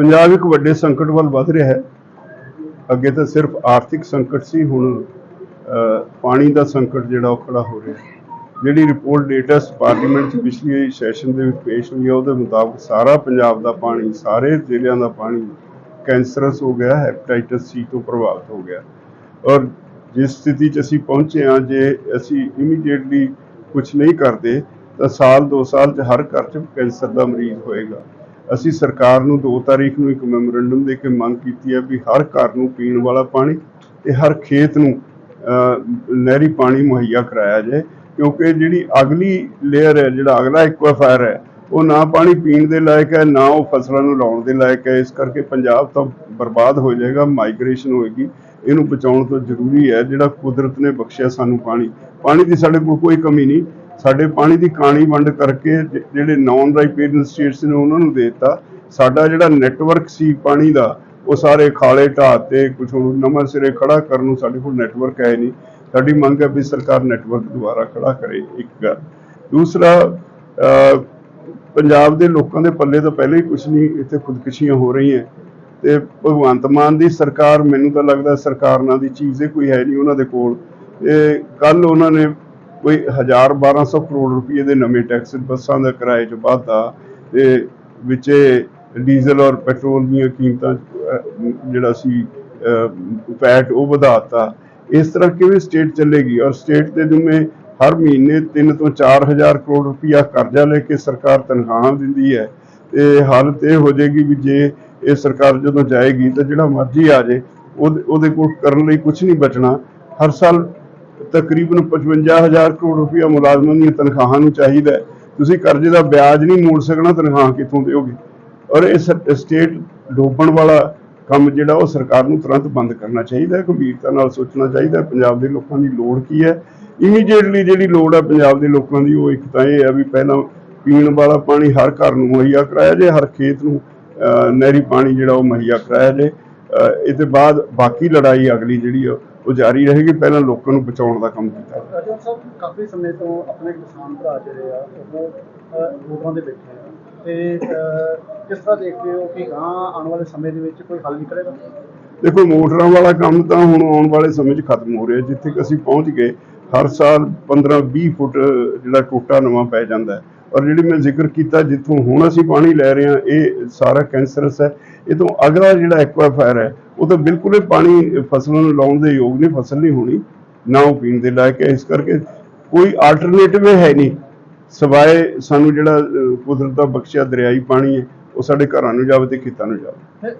ਪੰਜਾਬ ਇੱਕ ਵੱਡੇ ਸੰਕਟ ਵੱਲ ਵੱਧ ਰਿਹਾ ਹੈ। ਅੱਗੇ ਤਾਂ ਸਿਰਫ ਆਰਥਿਕ ਸੰਕਟ ਸੀ, ਹੁਣ ਪਾਣੀ ਦਾ ਸੰਕਟ ਜਿਹੜਾ ਉਹ ਖੜਾ ਹੋ ਰਿਹਾ ਜਿਹੜੀ ਰਿਪੋਰਟ ਲੇਟੈਸਟ ਪਾਰਲੀਮੈਂਟ 'ਚ ਪਿਛਲੇ ਸੈਸ਼ਨ ਦੇ ਵਿੱਚ ਪੇਸ਼ ਹੋਈ ਹੈ, ਉਹਦੇ ਮੁਤਾਬਕ ਸਾਰਾ ਪੰਜਾਬ ਦਾ ਪਾਣੀ, ਸਾਰੇ ਜ਼ਿਲ੍ਹਿਆਂ ਦਾ ਪਾਣੀ ਕੈਂਸਰਸ ਹੋ ਗਿਆ ਹੈਪੇਟਾਈਟਸ ਸੀ ਤੋਂ ਪ੍ਰਭਾਵਿਤ ਹੋ ਗਿਆ। ਔਰ ਜਿਸ ਸਥਿਤੀ 'ਚ ਅਸੀਂ ਪਹੁੰਚੇ ਹਾਂ, ਜੇ ਅਸੀਂ ਇਮੀਡੀਏਟਲੀ ਕੁਝ ਨਹੀਂ ਕਰਦੇ, ਤਾਂ ਸਾਲ 2 ਸਾਲ 'ਚ ਹਰ ਘਰ 'ਚ ਕੈਂਸਰ ਦਾ ਮਰੀਜ਼ ਹੋਏਗਾ। ਅਸੀਂ ਸਰਕਾਰ ਨੂੰ 2 ਤਾਰੀਖ ਨੂੰ ਇੱਕ ਮੈਮੋਰੈਂਡਮ ਦੇ ਕੇ ਮੰਗ ਕੀਤੀ ਹੈ ਵੀ ਹਰ ਘਰ ਨੂੰ ਪੀਣ ਵਾਲਾ ਪਾਣੀ ਤੇ ਹਰ ਖੇਤ ਨੂੰ ਨਹਿਰੀ ਪਾਣੀ ਮੁਹੱਈਆ ਕਰਾਇਆ ਜਾਏ, ਕਿਉਂਕਿ ਜਿਹੜੀ ਅਗਲੀ ਲੇਅਰ ਹੈ, ਜਿਹੜਾ ਅਗਲਾ ਐਕਵਾਫਾਇਰ ਹੈ, ਉਹ ਨਾ ਪਾਣੀ ਪੀਣ ਦੇ ਲਾਇਕ ਹੈ, ਨਾ ਉਹ ਫਸਲਾਂ ਨੂੰ ਲਾਉਣ ਦੇ ਲਾਇਕ ਹੈ। ਇਸ ਕਰਕੇ ਪੰਜਾਬ ਤਾਂ ਬਰਬਾਦ ਹੋ ਜਾਏਗਾ ਮਾਈਗ੍ਰੇਸ਼ਨ ਹੋਏਗੀ। ਇਹਨੂੰ ਬਚਾਉਣ ਤੋਂ ਜ਼ਰੂਰੀ ਹੈ, ਜਿਹੜਾ ਕੁਦਰਤ ਨੇ ਬਖਸ਼ਿਆ ਸਾਨੂੰ ਪਾਣੀ। ਪਾਣੀ ਦੀ ਸਾਡੇ ਕੋਲ ਕੋਈ ਕਮੀ ਨਹੀਂ। ਸਾਡੇ ਪਾਣੀ ਦੀ ਕਾਣੀ ਵੰਡ ਕਰਕੇ ਜਿਹੜੇ ਨਾਨ ਰਾਈਪੇਰੀਅਨ ਸਟੇਟਸ ਨੇ ਉਹਨਾਂ ਨੂੰ ਦੇ ਦਿੱਤਾ। ਸਾਡਾ ਜਿਹੜਾ ਨੈਟਵਰਕ ਸੀ ਪਾਣੀ ਦਾ ਉਹ ਸਾਰੇ ਖਾਲੇ ਢਾਹ ਤੇ ਕੁਝ ਹੁਣ ਨਵਾਂ ਸਿਰੇ ਖੜਾ ਕਰਨ ਨੂੰ ਸਾਡੇ ਕੋਲ ਨੈਟਵਰਕ ਹੈ ਨਹੀਂ। ਸਾਡੀ ਮੰਗ ਹੈ ਵੀ ਸਰਕਾਰ ਨੈਟਵਰਕ ਦੁਬਾਰਾ ਖੜਾ ਕਰੇ ਇੱਕ ਗੱਲ। ਦੂਸਰਾ ਅਹ, ਪੰਜਾਬ ਦੇ ਲੋਕਾਂ ਦੇ ਪੱਲੇ ਤਾਂ ਪਹਿਲੇ ਹੀ ਕੁਝ ਨਹੀਂ ਇੱਥੇ ਖੁਦਕੁਸ਼ੀਆਂ ਹੋ ਰਹੀਆਂ। ਤੇ ਭਗਵੰਤ ਮਾਨ ਦੀ ਸਰਕਾਰ ਮੈਨੂੰ ਤਾਂ ਲੱਗਦਾ ਸਰਕਾਰ ਨਾਂ ਦੀ ਚੀਜ਼ ਹੀ ਕੋਈ ਹੈ ਨਹੀਂ ਉਹਨਾਂ ਦੇ ਕੋਲ। ਇਹ ਕੱਲ ਉਹਨਾਂ ਨੇ ਕੋਈ 1000 1200 ਕਰੋੜ ਰੁਪਏ ਦੇ ਨਵੇਂ ਟੈਕਸ ਬੱਸਾਂ ਦਾ ਕਿਰਾਏ ਚ ਵਾਧਾ ਤੇ ਵਿੱਚ ਡੀਜ਼ਲ ਔਰ ਪੈਟਰੋਲ ਦੀਆਂ ਕੀਮਤਾਂ ਜਿਹੜਾ ਸੀ ਪੈਟ ਉਹ ਵਧਾਤਾ ਇਸ ਤਰ੍ਹਾਂ ਕਿਵੇਂ ਸਟੇਟ ਚੱਲੇਗੀ? ਔਰ ਸਟੇਟ ਦੇ ਜਿਵੇਂ ਹਰ ਮਹੀਨੇ 3 ਤੋਂ 4000 ਕਰੋੜ ਰੁਪਇਆ ਕਰਜ਼ਾ ਲੈ ਕੇ ਸਰਕਾਰ ਤਨਖਾਹਾਂ ਦਿੰਦੀ ਹੈ, ਤੇ ਹਾਲਤ ਇਹ ਹੋ ਜਾਏਗੀ ਵੀ ਜੇ ਇਹ ਸਰਕਾਰ ਜਦੋਂ ਜਾਏਗੀ ਤਾਂ ਜਿਹੜਾ ਮਰਜ਼ੀ ਆ ਜੇ ਉਹਦੇ ਉਹਦੇ ਕੋਲ ਕਰਨ ਲਈ ਕੁਝ ਨਹੀਂ ਬਚਣਾ। ਹਰ ਸਾਲ ਤਕਰੀਬਨ 55000 ਕਰੋੜ ਰੁਪਇਆ ਮੁਲਾਜ਼ਮਾਂ ਦੀਆਂ ਤਨਖਾਹਾਂ ਨੂੰ ਚਾਹੀਦਾ ਹੈ। ਤੁਸੀਂ ਕਰਜ਼ੇ ਦਾ ਵਿਆਜ ਨਹੀਂ ਮੋੜ ਸਕਣਾ ਤਨਖਾਹ ਕਿੱਥੋਂ ਦਿਓਗੇ? ਔਰ ਇਹ ਸਟੇਟ ਡੋਬਣ ਵਾਲਾ ਕੰਮ ਜਿਹੜਾ ਉਹ ਸਰਕਾਰ ਨੂੰ ਤੁਰੰਤ ਬੰਦ ਕਰਨਾ ਚਾਹੀਦਾ ਹੈ ਗੰਭੀਰਤਾ ਨਾਲ ਸੋਚਣਾ ਚਾਹੀਦਾ ਹੈ। ਪੰਜਾਬ ਦੇ ਲੋਕਾਂ ਦੀ ਲੋੜ ਕੀ ਹੈ? ਇਮੀਡੀਏਟਲੀ ਜਿਹੜੀ ਲੋੜ ਹੈ ਪੰਜਾਬ ਦੇ ਲੋਕਾਂ ਦੀ ਉਹ ਇੱਕ ਤਾਂ ਇਹ ਹੈ ਵੀ ਪਹਿਲਾਂ ਪੀਣ ਵਾਲਾ ਪਾਣੀ ਹਰ ਘਰ ਨੂੰ ਮੁਹੱਈਆ ਕਰਾਇਆ ਜੇ ਹਰ ਖੇਤ ਨੂੰ ਨਹਿਰੀ ਪਾਣੀ ਜਿਹੜਾ ਉਹ ਮੁਹੱਈਆ ਕਰਾਇਆ ਜੇ ਇਹ ਤੋਂ ਬਾਅਦ ਬਾਕੀ ਲੜਾਈ ਅਗਲੀ ਜਿਹੜੀ ਆ, ਉਹ ਜਾਰੀ ਰਹੇਗੀ ਪਹਿਲਾਂ ਲੋਕਾਂ ਨੂੰ ਬਚਾਉਣ ਦਾ ਕੰਮ ਕੀਤਾ। ਰਾਜਾ ਸਾਹਿਬ ਕਾਫੀ ਸਮੇਂ ਤੋਂ ਆਪਣੇ ਕਿਸਾਨ ਭਰਾ ਜਿਹੜੇ ਆ ਉਹ ਵੋਟਾਂ ਦੇ ਬੈਠੇ ਆ ਤੇ ਕਿਸ ਤਰ੍ਹਾਂ ਦੇਖਦੇ ਹੋ ਕਿ ਗਾਂ ਆਉਣ ਵਾਲੇ ਸਮੇਂ ਦੇ ਵਿੱਚ ਕੋਈ ਹੱਲ ਨਿਕਲੇਗਾ? ਦੇਖੋ ਮੋਟਰਾਂ ਵਾਲਾ ਕੰਮ ਤਾਂ ਹੁਣ ਆਉਣ ਵਾਲੇ ਸਮੇਂ 'ਚ ਖਤਮ ਹੋ ਰਿਹਾ ਜਿੱਥੇ ਅਸੀਂ ਪਹੁੰਚ ਗਏ ਹਰ ਸਾਲ 15-20 ਫੁੱਟ ਜਿਹੜਾ ਟੋਟਾ ਨਵਾਂ ਪੈ ਜਾਂਦਾ ਹੈ। ਔਰ ਜਿਹੜੀ ਮੈਂ ਜ਼ਿਕਰ ਕੀਤਾ ਜਿੱਥੋਂ ਹੁਣ ਅਸੀਂ ਪਾਣੀ ਲੈ ਰਹੇ ਹਾਂ ਇਹ ਸਾਰਾ ਕੈਂਸਰਸ ਹੈ। ਇਹ ਤੋਂ ਅਗਲਾ ਜਿਹੜਾ ਐਕਵਾਫਾਇਰ ਹੈ ਉਹ ਤਾਂ ਬਿਲਕੁਲ ਹੀ ਪਾਣੀ ਫਸਲਾਂ ਨੂੰ ਲਾਉਣ ਦੇ ਯੋਗ ਨਹੀਂ ਫਸਲ ਨਹੀਂ ਹੋਣੀ ਨਾ ਉਹ ਪੀਣ ਦੇ ਲਾਇਕ ਹੈ। ਇਸ ਕਰਕੇ ਕੋਈ ਆਲਟਰਨੇਟਿਵ ਹੈ ਨਹੀਂ। ਸਵਾਏ ਸਾਨੂੰ ਜਿਹੜਾ ਕੁਦਰਤ ਦਾ ਬਖਸ਼ਿਆ ਦਰਿਆਈ ਪਾਣੀ ਹੈ ਉਹ ਸਾਡੇ ਘਰਾਂ ਨੂੰ ਜਾਵੇ ਤੇ ਖੇਤਾਂ ਨੂੰ ਜਾਵੇ।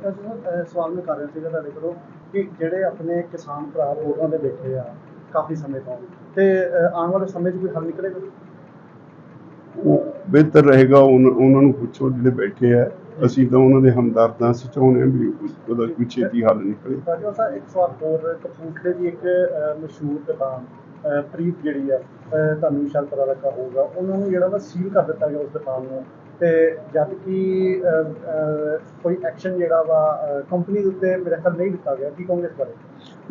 ਸਵਾਲ ਮੈਂ ਕਰ ਰਿਹਾ ਸੀਗਾ ਤੁਹਾਡੇ ਕੋਲੋਂ ਕਿ ਜਿਹੜੇ ਆਪਣੇ ਕਿਸਾਨ ਭਰਾ ਵੋਟਾਂ ਦੇ ਬੈਠੇ ਆ ਕਾਫੀ ਸਮੇਂ ਤੋਂ ਤੇ ਆਉਣ ਵਾਲੇ ਸਮੇਂ 'ਚ ਕੋਈ ਹੱਲ ਨਿਕਲੇਗਾ? ਉਹ ਬਿਹਤਰ ਰਹੇਗਾ ਉਹਨਾਂ ਨੂੰ ਪੁੱਛੋ ਜਿਹੜੇ ਬੈਠੇ ਆ। ਅਸੀਂ ਤਾਂ ਉਹਨਾਂ ਦੇ ਹਮਦਰਦਾਂ ਅਸੀਂ ਚਾਹੁੰਦੇ ਹਾਂ ਵੀ ਉਹਦਾ ਕੋਈ ਛੇਤੀ ਹੱਲ ਨਿਕਲੇ। ਰਾਜਾ ਸਾਹਿਬ ਇੱਕ ਸਵਾਲ ਹੋਰ ਕਪੂਰਥਲੇ ਦੀ ਇੱਕ ਅਹ, ਮਸ਼ਹੂਰ ਦੁਕਾਨ ਅਹ, ਪ੍ਰੀਤ ਜਿਹੜੀ ਆ ਅਹ, ਤੁਹਾਨੂੰ ਵੀ ਸ਼ਾਇਦ ਪਤਾ ਲੱਗਾ ਹੋਊਗਾ। ਉਹਨਾਂ ਨੂੰ ਜਿਹੜਾ ਵਾ ਸੀਲ ਕਰ ਦਿੱਤਾ ਗਿਆ ਉਸ ਦੁਕਾਨ ਨੂੰ। ਤੇ ਜਦ ਕਿ ਅਹ, ਅਹ, ਕੋਈ ਐਕਸ਼ਨ ਜਿਹੜਾ ਵਾ ਕੰਪਨੀ ਦੇ ਉੱਤੇ ਮੇਰੇ ਖਿਆਲ ਨਹੀਂ ਲਿੱਤਾ ਗਿਆ। ਕੀ ਕਹੋਗੇ ਇਸ ਬਾਰੇ?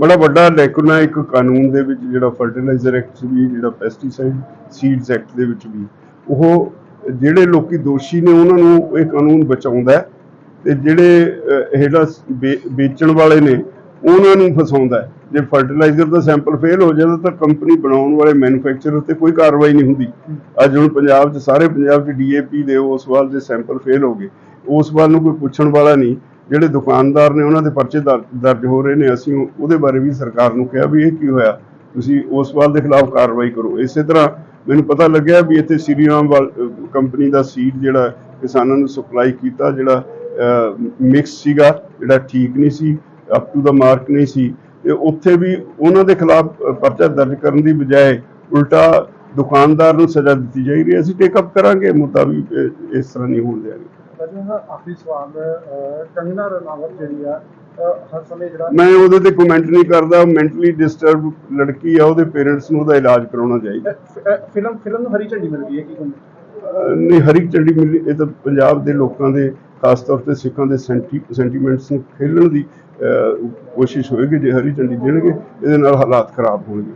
ਬੜਾ ਵੱਡਾ ਲੈਕੁਨਾ ਇੱਕ ਕਾਨੂੰਨ ਦੇ ਵਿੱਚ ਜਿਹੜਾ ਫਰਟੀਲਾਈਜ਼ਰ ਐਕਟ ਵੀ ਜਿਹੜਾ ਪੈਸਟੀਸਾਈਡ ਸੀਡਸ ਐਕਟ ਦੇ ਵਿੱਚ ਵੀ ਉਹ ਜਿਹੜੇ ਲੋਕੀ ਦੋਸ਼ੀ ਨੇ, ਉਹਨਾਂ ਨੂੰ ਇਹ ਕਾਨੂੰਨ ਬਚਾਉਂਦਾ ਹੈ ਤੇ ਜਿਹੜੇ ਇਹਦਾ ਵੇਚਣ ਵਾਲੇ ਨੇ, ਉਹਨਾਂ ਨੂੰ ਫਸਾਉਂਦਾ ਜੇ ਫਰਟੀਲਾਈਜ਼ਰ ਦਾ ਸੈਂਪਲ ਫੇਲ ਹੋ ਜਾਂਦਾ ਤਾਂ ਕੰਪਨੀ ਬਣਾਉਣ ਵਾਲੇ ਮੈਨੂਫੈਕਚਰਰ ਤੇ ਕੋਈ ਕਾਰਵਾਈ ਨਹੀਂ ਹੁੰਦੀ। ਅੱਜ ਹੁਣ ਪੰਜਾਬ 'ਚ, ਸਾਰੇ ਪੰਜਾਬ 'ਚ ਡੀਏਪੀ ਦੇ ਉਸ ਵਾਰ ਦੇ ਸੈਂਪਲ ਫੇਲ ਹੋ ਗਏ। ਉਸ ਵਾਰ ਨੂੰ ਕੋਈ ਪੁੱਛਣ ਵਾਲਾ ਨਹੀਂ। ਜਿਹੜੇ ਦੁਕਾਨਦਾਰ ਨੇ, ਉਹਨਾਂ ਦੇ ਪਰਚੇ ਦਰ- ਦਰਜ ਹੋ ਰਹੇ ਨੇ। ਅਸੀਂ ਉਹਦੇ ਬਾਰੇ ਵੀ ਸਰਕਾਰ ਨੂੰ ਕਿਹਾ ਵੀ ਇਹ ਕੀ ਹੋਇਆ? ਤੁਸੀਂ ਉਸ ਵਾਰ ਦੇ ਖਿਲਾਫ ਕਾਰਵਾਈ ਕਰੋ। ਇਸੇ ਤਰ੍ਹਾਂ ਮੈਨੂੰ ਪਤਾ ਲੱਗਿਆ ਵੀ ਇੱਥੇ ਸ਼੍ਰੀਰਾਮ ਕੰਪਨੀ ਦਾ ਸੀਡ ਜਿਹੜਾ ਕਿਸਾਨਾਂ ਨੂੰ ਸਪਲਾਈ ਕੀਤਾ, ਜਿਹੜਾ ਮਿਕਸ ਸੀਗਾ, ਜਿਹੜਾ ਠੀਕ ਨਹੀਂ ਸੀ ਅਪ ਟੂ ਦਾ ਮਾਰਕ ਨਹੀਂ ਸੀ। ਤੇ ਉੱਥੇ ਵੀ ਉਹਨਾਂ ਦੇ ਖਿਲਾਫ ਪਰਚਾ ਦਰਜ ਕਰਨ ਦੀ ਬਜਾਏ ਉਲਟਾ ਦੁਕਾਨਦਾਰ ਨੂੰ ਸਜ਼ਾ ਦਿੱਤੀ ਜਾ ਰਹੀ ਹੈ। ਅਸੀਂ ਟੇਕ ਅਪ ਕਰਾਂਗੇ, ਮੁੱਦਾ ਵੀ ਇਸ ਤਰ੍ਹਾਂ ਨਹੀਂ ਹੋਣ ਦੇਵਾਂਗੇ ਆਖਰੀ ਸਵਾਲ ਕੰਗਨਾ ਰਣਾਵਤ ਜਿਹੜੀ ਆ ਹਰ ਸਮੇਂ ਜਿਹੜਾ ਮੈਂ ਉਹਦੇ ਤੇ ਕਮੈਂਟ ਨਹੀਂ ਕਰਦਾ ਮੈਂਟਲੀ ਡਿਸਟਰਬ ਲੜਕੀ ਆ ਉਹਦੇ ਪੇਰੈਂਟਸ ਨੂੰ ਉਹਦਾ ਇਲਾਜ ਕਰਾਉਣਾ ਚਾਹੀਦਾ। ਫਿਲਮ ਫਿਲਮ ਨੂੰ ਹਰੀ ਝੰਡੀ ਮਿਲ ਗਈ ਹੈ ਕੀ ਨਹੀਂ ਹਰੀ ਝੰਡੀ ਮਿਲੀ ਇਹ ਤਾਂ ਪੰਜਾਬ ਦੇ ਲੋਕਾਂ ਦੇ ਖਾਸ ਤੌਰ ਤੇ ਸਿੱਖਾਂ ਦੇ ਸੈਂਟੀਮੈਂਟਸ ਨੂੰ ਖੇਲਣ ਦੀ ਕੋਸ਼ਿਸ਼ ਹੋਏਗੀ ਜੇ ਹਰੀ ਝੰਡੀ ਦੇਣਗੇ ਇਹਦੇ ਨਾਲ ਹਾਲਾਤ ਖਰਾਬ ਹੋਣਗੇ।